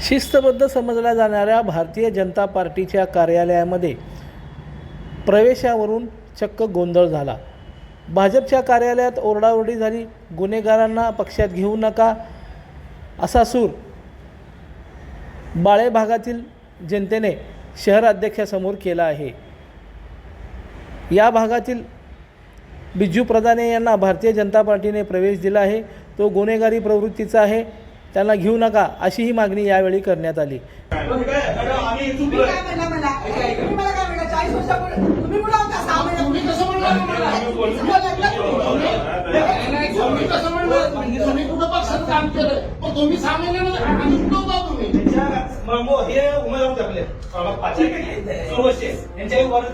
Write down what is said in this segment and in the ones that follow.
शिस्तबद्ध समजल्या जाणाऱ्या भारतीय जनता पार्टीच्या कार्यालयामध्ये प्रवेशावरून चक्क गोंधळ झाला. भाजपच्या कार्यालयात ओरडाओरडी झाली गुन्हेगारांना पक्षात घेऊ नका असा सूर बाळे भागातील जनतेने शहराध्यक्षासमोर केला आहे. या भागातील बिजू प्रधाने यांना भारतीय जनता पार्टीने प्रवेश दिला आहे. तो गुन्हेगारी प्रवृत्तीचा आहे. त्यांना घेऊ नका अशी ही मागणी यावेळी करण्यात आली.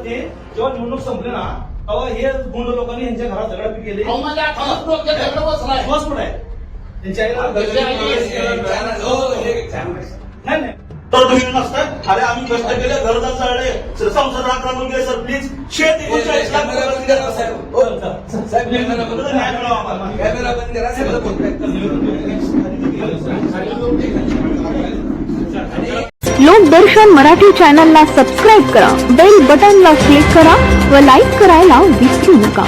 हे जेव्हा निवडणूक संपली ना तेव्हा हे गुंड लोकांनी यांच्या घरात दगडापी केली अरे आम्ही कष्ट केले चालले. संसद आक्रमण केले सर प्लीज शेत एकोणचाळीस लाख आम्हाला. लोकदर्शन मराठी चॅनलला सबस्क्राईब करा. बेल बटनला क्लिक करा व लाईक करायला विसरू नका.